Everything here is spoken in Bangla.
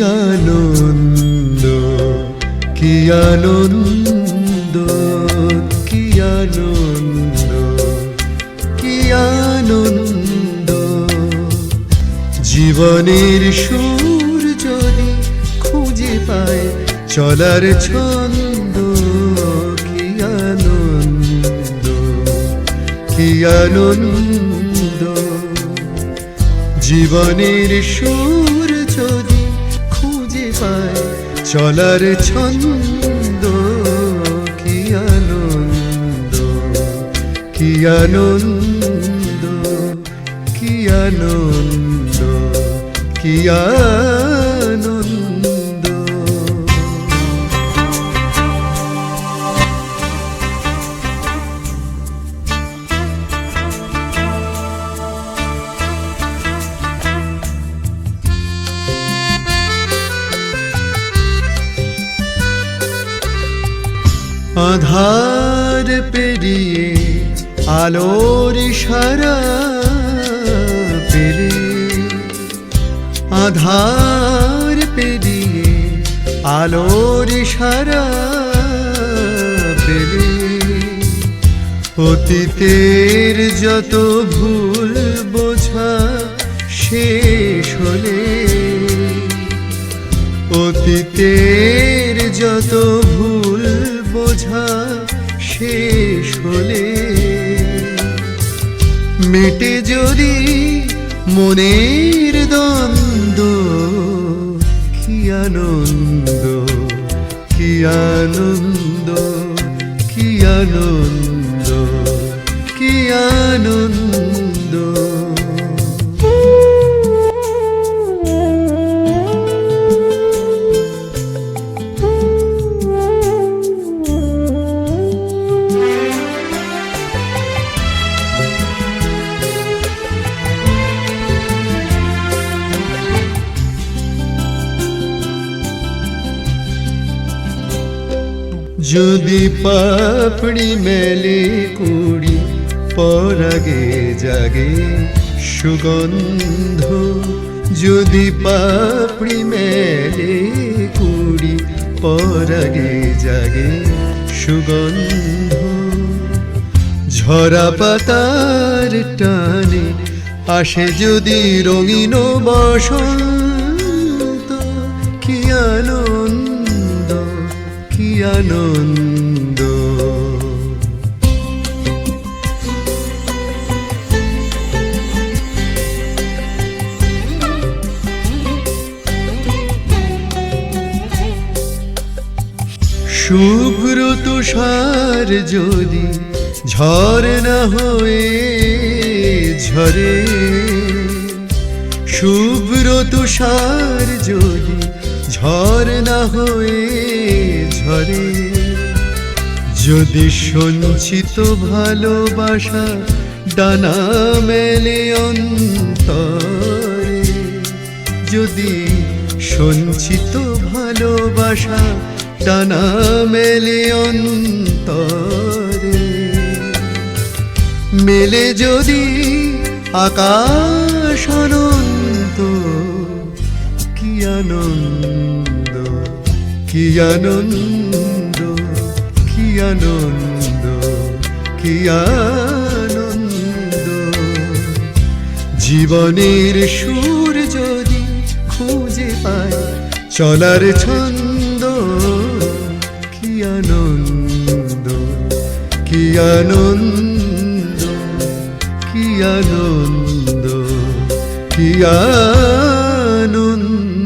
আনন্দ কি আনন্দ কি আনন্দ কি আনন্দ জীবনের সুর যদি খুঁজে পায় চলার ছন্দ কি আনন্দ কি আনন্দ জীবনের সুর যদি পায়। চলার ছন্দ কি আনন্দ কি আনন্দ কি আনন্দ কি আনন্দ আধার পেরিয়ে আলোর সারা পেলে। আধার পেরিয়ে আলোর সারা পেলে। অতীতের যত ভুল বোঝা শেষ হলে। অতীতের যত ভুল বোঝা শেষ হলে। মেটে যদি মনের দ্বন্দ্ব, কি আনন্দ কি আনন্দ কি আনন্দ কি আনন্দ। যদি পাপড়ি মেলে কুড়ি, পরাগে জাগে সুগন্ধ। যদি পাপড়ি মেলে কুড়ি, পরাগে জাগে সুগন্ধ। ঝরা পাতার টানে আসে যদি রঙিন বসন্ত, কি আনন্দ। আনন্দ। শুভ্র তুষার যদি ঝড় না হয়ে ঝরে শুভ্র তুষার যদি ঝড় না হয়ে ঝরে যদি সঞ্চিত ভালোবাসা ডানা মেলে অন্তরে। যদি সঞ্চিত ভালোবাসা ডানা মেলে অন্তরে। মেলে যদি আকাশ অনন্ত, কি আনন্দ। কি আনন্দ কি আনন্দ কি আনন্দ জীবনের সুর যদি খুঁজে পায় চলার ছন্দ কি আনন্দ কি আনন্দ কি আনন্দ কি আনন্দ